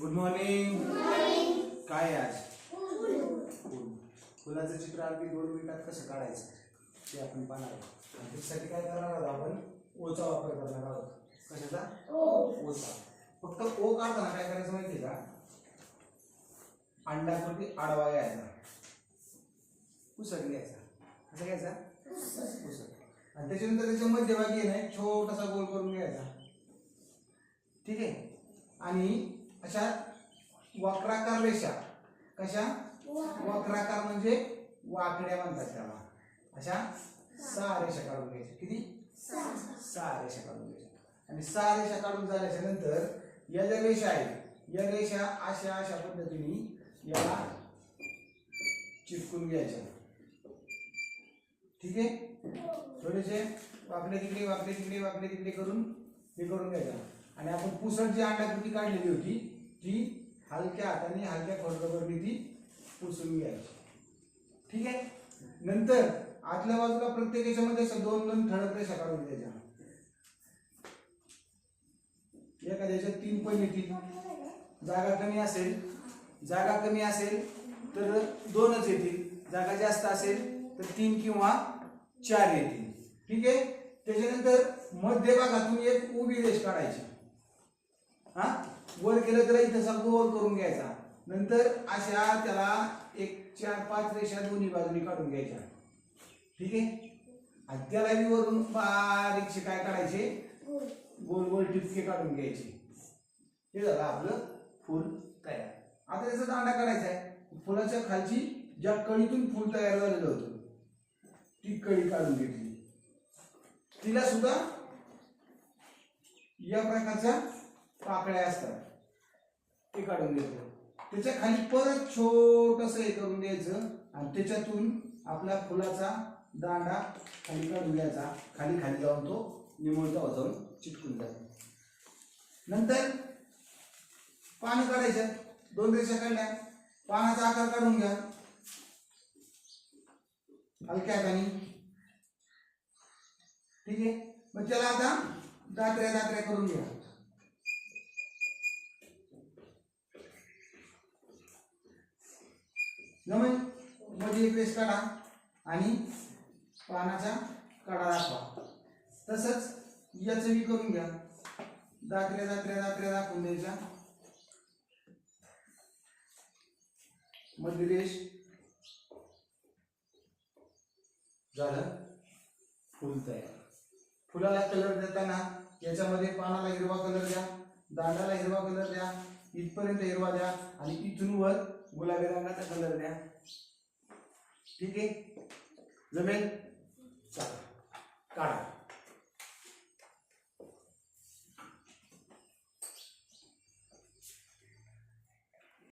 Good morning काय आहे आज? फुल फुलाचं चित्र अगदी दोन मिनिटात कसं काढायचं ते आपण पाहणार आहोत. आणि त्यासाठी काय करणार आहोत आपण? ओचा वापर करणार आहोत. कशाचा? ओचा. फक्त ओ काढताना काय करायचं माहिती आहे का? अंडाकृती आडवा घ्यायचा उसर घ्यायचा. कसा घ्यायचा? उसर आणि त्याच्यानंतर त्याच्या मध्यभागी आहे ना छोटासा गोल करून घ्यायचा. ठीक आहे? आणि अशा वक्राकार रेषा. कशा? वक्राकार म्हणजे वाकड्या म्हणतात त्याला अशा सहा रेषा काढून घ्यायच्या. किती? सहा रेषा काढून घ्यायच्या. आणि सहा रेषा काढून झाल्याच्यानंतर या ज्या रेषा आहेत या रेषा अशा अशा पद्धतीने याला चिपकून घ्यायच्या. ठीक आहे? थोडेसे वाकडे तिकडे वाकडे तिकडे वाकडे तिकडे करून हे करून घ्यायचं. आणि आपण पुसट जी अंडाकृती काढलेली होती ती हलक्या हाताने हलक्या खोडरबरनी ती पुसून घ्यायची. ठीक आहे? नंतर आतल्या बाजूला प्रत्येक याच्यामध्ये असं दोन दोन ठळक रेषा काढून द्यायच्या एखाद्या याच्यात तीन पण येतील. जागा कमी असेल जागा कमी असेल तर दोनच येतील. जागा जास्त असेल तर तीन किंवा चार येतील. ठीक आहे? त्याच्यानंतर मध्यभागातून एक उभी रेष काढायची. हा? वर केलं तर इथं गोल करून घ्यायचा. नंतर अशा त्याला एक चार पाच रेषा दोन्ही बाजूनी काढून घ्यायच्या. ठीक आहे? आणि त्याला बी वरून बारीकशे काय काढायचे? गोल. गोल टिपके काढून घ्यायचे. हे झालं आपलं फुल तयार. आता त्याचा दांडा काढायचा आहे. फुलाच्या खालची ज्या कळीतून फुल तयार झालेलं होतं ती कळी काढून घेतली तिला सुद्धा या प्रकारच्या पाकळ्या असतात. ते काढून द्यायचं त्याच्याखाली परत छोटस हे करून द्यायचं आणि त्याच्यातून आपल्या फुलाचा दांडा खाली काढून द्यायचा. खाली खाली जाऊन तो निमळता जाऊन चिटकून जातो. नंतर पान काढायचं. दोन रेषा काढल्या. पानाचा आकार काढून घ्या. हलक्या हाताने. ठीक आहे? मग त्याला आता दात्र्या दात्र्या करून घ्या. जमेल मध्ये एक काढा आणि पानाचा काढा दाखवा. तसंच याचं मी करून घ्या. दात्र्या दात्र्या दात्र्या दाखवून द्यायचा. मध्य झालं. फुल तयार. फुलाला कलर देताना याच्यामध्ये पानाला हिरवा कलर द्या. दांडाला हिरवा कलर द्या इथपर्यंत हिरवा द्या आणि इथून वर गुलाबी रंगाचा कलर द्या. ठीक आहे? जमेल? चला काढा.